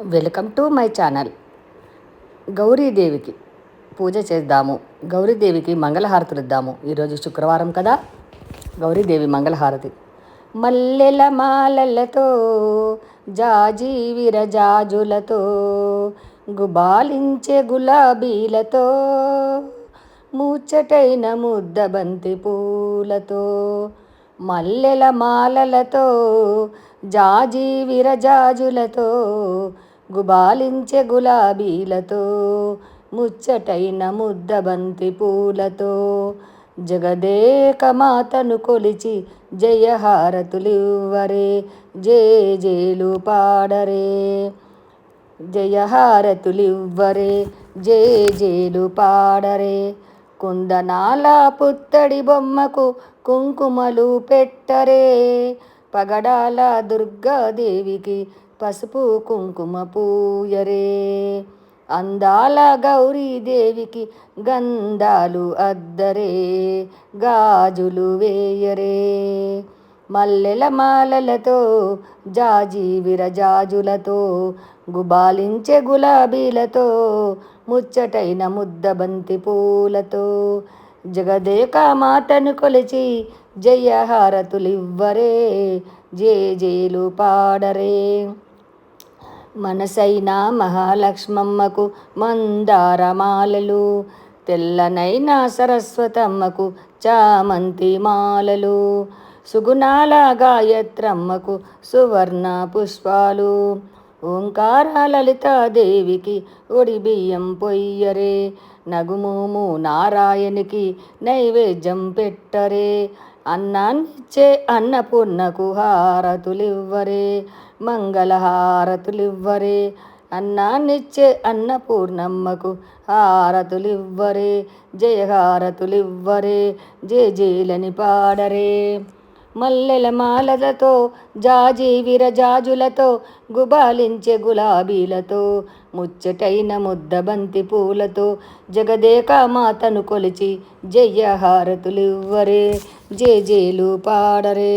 Welcome to my channel. గౌరీదేవికి పూజ చేద్దాము. గౌరీదేవికి మంగళహారతులు ఇద్దాము ఈరోజు శుక్రవారం కదా? గౌరీదేవి మంగళహారతి. మల్లెల మాలలతో జాజీ విరజాజులతో గుబాలించే గులాబీలతో ముచ్చటైన ముద్దబంతి పూలతో మల్లెల మాలలతో జాజీ విరజాజులతో గుబాలించే గులాబీలతో ముచ్చటైన ముద్దబంతి పూలతో జగదేక మాతను కొలిచి జయహారతులివ్వరే జేజేలు పాడరే జయహారతులివ్వరే జేజేలు పాడరే కుందనాల పుత్తడి బొమ్మకు కుంకుమలు పెట్టరే. పగడాల దుర్గాదేవికి పసుపు కుంకుమ పూయరే. అందాల గౌరీదేవికి గంధాలు అద్దరే గాజులు వేయరే. మల్లెల మాలలతో జాజి విరజాజులతో గుబాలించే గులాబీలతో ముచ్చటైన ముద్దబంతి పూలతో జగదేక మాతను కొలిచి జయహారతులివ్వరే జే జేలు పాడరే. మనసైన మహాలక్ష్మమ్మకు మందారమాలలు తెల్లనైన సరస్వతమ్మకు చామంతి మాలలు సుగుణాల గాయత్రమ్మకు సువర్ణ పుష్పాలు ఓంకార లలితాదేవికి ఒడి బియ్యం పొయ్యరే నగుమూము నారాయణికి నైవేద్యం పెట్టరే. అన్నాన్నిచ్చే అన్నపూర్ణకు హారతులివ్వరే మంగళహారతులివ్వరే. అన్నాన్నిచ్చే అన్నపూర్ణమ్మకు హారతులివ్వరే జయహారతులివ్వరే జేజేలని పాడరే. మల్లెల మాలలతో జాజీ విరజాజులతో గుబాలించే గులాబీలతో ముచ్చటైన ముద్దబంతి పూలతో జగదేక మాతను కొలిచి జయ్య హారతులివ్వరే జే జేలు పాడరే.